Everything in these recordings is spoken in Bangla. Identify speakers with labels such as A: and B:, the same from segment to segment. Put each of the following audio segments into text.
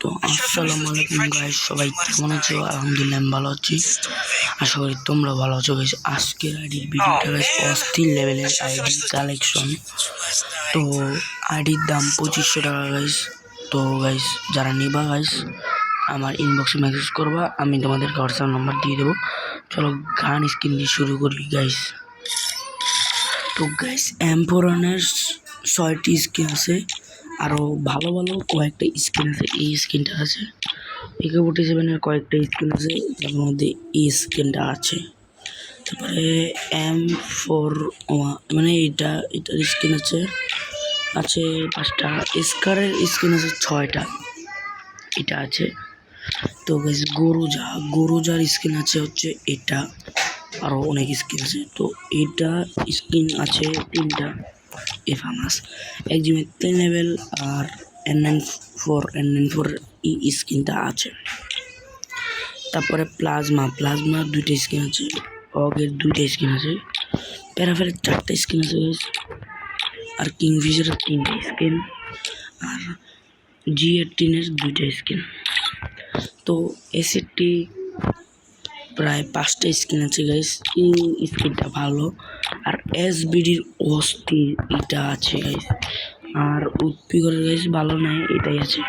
A: তো আসসালামু আলাইকুম গাইস সবাই কেমন আছো? আলহামদুলিল্লাহ আমি ভালো আছি। আশা করি তোমরা ভালো আছো। গাইস আজকের আইডির ভিডিওটা গাইস অস্থির লেভেলের আইডি কালেকশন তো আইডির দাম পঁচিশশো টাকা গাইস তো গাইস যারা নিবা গাইস আমার ইনবক্সে মেসেজ করবা, আমি তোমাদের হোয়াটসঅ্যাপ নাম্বার দিয়ে দেবো। চলো গান স্ক্রিন দিয়ে শুরু করি গাইস তো গাইস এম্পোরানের ছয়টি স্কিন আছে। আরও ভালো ভালো কয়েকটা স্কিন আছে, এই স্কিনটা আছে। একে ফোর্টি সেভেনের কয়েকটা স্কিন আছে যার মধ্যে এই স্কিনটা আছে। তারপরে এম ফোর মানে এটা এটার স্কিন আছে আছে পাঁচটা স্কারের স্কিন আছে ছয়টা, এটা আছে। তো গাইস গরুজা গরুজার স্কিন আছে হচ্ছে এটা আরও অনেক স্কিন আছে। তো এটা স্কিন আছে তিনটা। এ ফামাস এক জিমে তিন লেভেল আর N nine four N nine four ই স্কিনটা আছে তারপরে প্লাজমা প্লাজমার দুইটা স্কিন আছে, অগের দুইটা স্কিন আছে প্যারাফেলের চারটা স্কিন আছে। আর কিংফিশারের তিনটা স্কিন আর জি এইটিনের দুইটা স্কিন তো এসিডটি প্রায় পাঁচটা স্কিন আছে গাইস এই স্কিনটা ভালো। আর এস বিডির অস্থির এটা আছে গাইস আর উৎপিগরের গাইস ভালো নাই, এটাই আছে।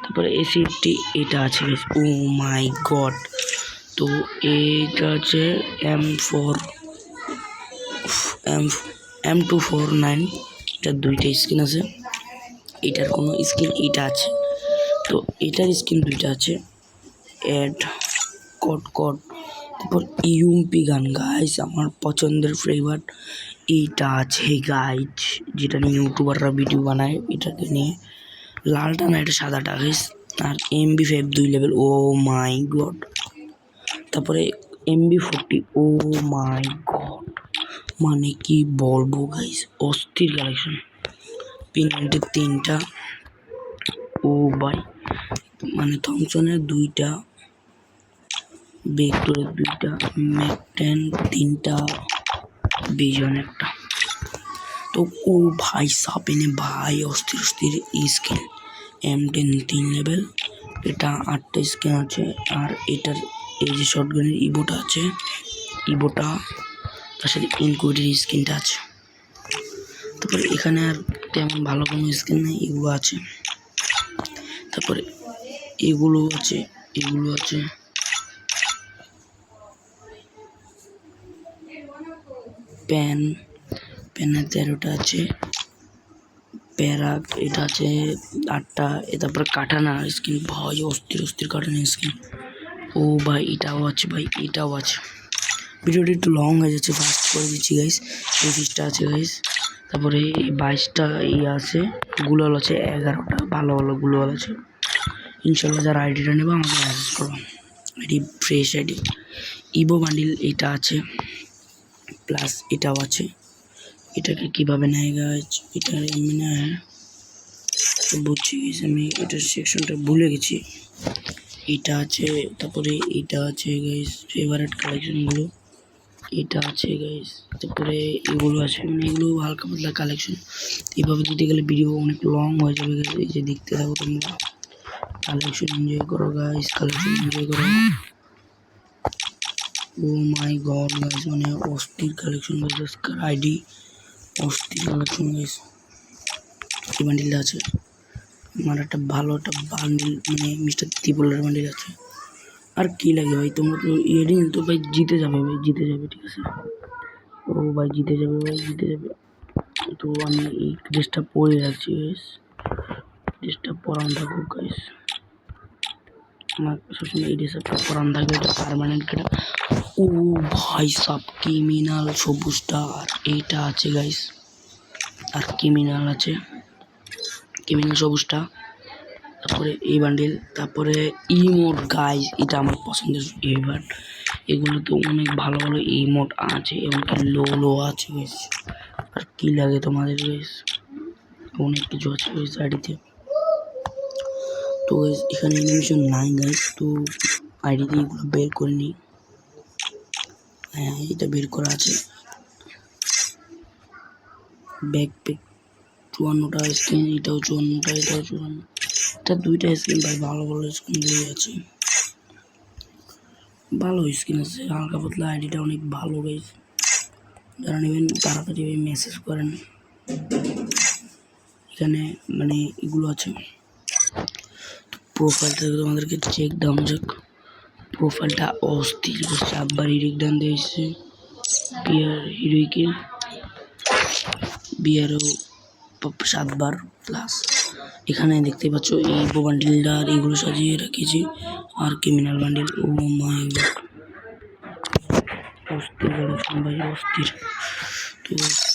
A: তারপরে এসিডটি এটা আছে গাইস ও মাই গড। তো এইটা আছে M four M M two four nine এটার দুইটা স্কিন আছে। এটার কোনো স্কিন এটা আছে। তো এটার স্কিন দুইটা আছে। অ্যাড কট কট তারপর ইউম্পি গান গাইস আমার পছন্দের ফ্লেভার এইটা আছে গাইজ যেটা নিয়ে ইউটিউবাররা ভিডিও বানায়, এটাকে নিয়ে। লালটা না, এটা সাদাটা গাইস আর এমবি ফাইভ দুই লেভেল ও মাই গড তারপরে MB forty oh my god মানে কি বলব গাইস অস্থির কালেকশন পিনান্টের তিনটা, ও বাই মানে থমসনের দুইটা বেক্টরের দুইটা ম্যাকটেন তিনটা বিজন একটা। তো ও ভাই সাপেনে ভাই অস্থির অস্থির স্কিল এম টেন তিন লেভেল এটা আটটা স্কিন আছে, আর এটার এই যে শর্টগানের ইবোটা আছে, ইবোটা, তার সাথে ইনকুইটের স্কিনটা আছে। তারপরে এখানে আর তেমন ভালো কোনো স্কিন নেই, এগুলো আছে। তারপরে এগুলো আছে এগুলো আছে। প্যান প্যানের তেরোটা আছে প্যারাক এটা আছে আটটা, এ তারপরে কাটানা স্কিন ভাই অস্থির অস্থির কাটানা স্কিন ও ভাই, এটাও আছে ভাই, এটাও আছে। ভিডিওটি একটু লং হয়ে যাচ্ছে ফাস্ট করে দিচ্ছি গাইস পঁচিশটা আছে গাইস তারপরে বাইশটা ইয়ে আছে, গুলাল আছে, এগারোটা, ভালো ভালো গুলাল আছে। ইনশাল্লাহ যারা আইডিটা নেবে আমাকে মেসেজ করো। ID fresh ID Evo bundle এটা আছে। প্লাস এটাও আছে। এটাকে কীভাবে নেয় গাছ এটা এমনি নেয় বুঝছি আমি এটার সেকশনটা ভুলে গেছি। এটা আছে, তারপরে এটা আছে গাইস ফেভারিট কালেকশনগুলো এটা আছে গাইস তারপরে এগুলো আছে মানে এগুলো হালকা পাতলা কালেকশন এইভাবে দিতে গেলে ভিডিও অনেক লং হয়ে যাবে। এই যে দেখতে থাকো তোমরা। কালেকশন এনজয় করো গাইস কালেকশন এনজয় করো। ও মাই গড গাইস মানে অস্থির কালেকশন গাইস আইডি অস্থির কালেকশন গাইস এই বান্ডিলটা আছে। আমার একটা ভালো একটা বান্ডিল মানে মিস্টার ত্রিপলের বান্ডিল আছে। আর কি লাগে ভাই? তোমরা তো ইয়েডিং তো ভাই, জিতে যাবে ভাই, জিতে যাবে, ঠিক আছে? ও ভাই, জিতে যাবে, ভাই, জিতে যাবে। তো আমি এই ড্রেসটা পরে রাখছি গাইস ড্রেসটা পরান থাকুক গাইস আমার সবসময় এই ড্রেসটা পরান থাকবে এটা পারমানেন্ট এটা ও ভাই সব ক্রিমিনাল সবুজটা আর এইটা আছে গাইস আর ক্রিমিনাল আছে। ক্রিমিনাল সবুজটা তারপরে এই বান্ডিল তারপরে ইমোট গাইস এটা আমার পছন্দের এবার এগুলো তো অনেক ভালো ভালো ইমোট আছে, এমনকি লো লো আছে গাইস আর কি লাগে তোমাদের গাইস অনেক কিছু আছে ওই সাইডেতে তো এখানে নাই গাইস তো আইডি দিয়ে এগুলো বের করে নিই। হ্যাঁ এটা বের করা আছে। ব্যাকপ্যাক চুয়ান্নটা স্ক্রিন এটাও চুয়ান্নটা, এটাও চুয়ান্ন এটা দুইটা স্কিন ভাই, ভালো ভালো স্কিন দিয়ে আছে। ভালো স্কিন আছে, হালকা পাতলা আইডিটা অনেক ভালো গাইস যারা নেবেন, তাড়াতাড়ি মেসেজ করেন। এখানে মানে এগুলো আছে। প্রোফাইলটা তোমাদেরকে চেক দাম যাক। প্রোফাইলটা অস্থির করছে আব্বার হিরিক ডান দিয়েছে বিয়ার হিরোইকে বিয়ারও সাতবার প্লাস এখানে দেখতে পাচ্ছ এই বান্ডিলটা আর এগুলো সাজিয়ে রেখেছি আর ক্রিমিনাল বান্ডিল ও মাই অস্থির কালেকশন ভাই, অস্থির। তো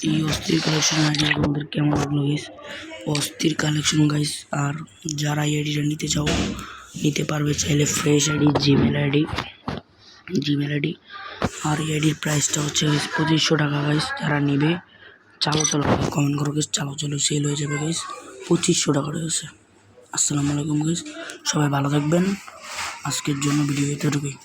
A: এই অস্থির কালেকশন আইডি তোমাদের কেমন লাগল গাইস অস্থির কালেকশন গাইস আর যারা এই আইডিটা নিতে চাও নিতে পারবে চাইলে fresh ID Gmail ID Gmail ID আর এই আইডির প্রাইসটা হচ্ছে পঁচিশশো টাকা গাইস যারা নেবে, চালো চলো কমেন্ট করো গাইস চালো চালো সেল হয়ে যাবে গাইস পঁচিশশো টাকা রয়েছে। আসসালামু আলাইকুম গাইস সবাই ভালো থাকবেন। আজকের জন্য ভিডিও এতটুকুই।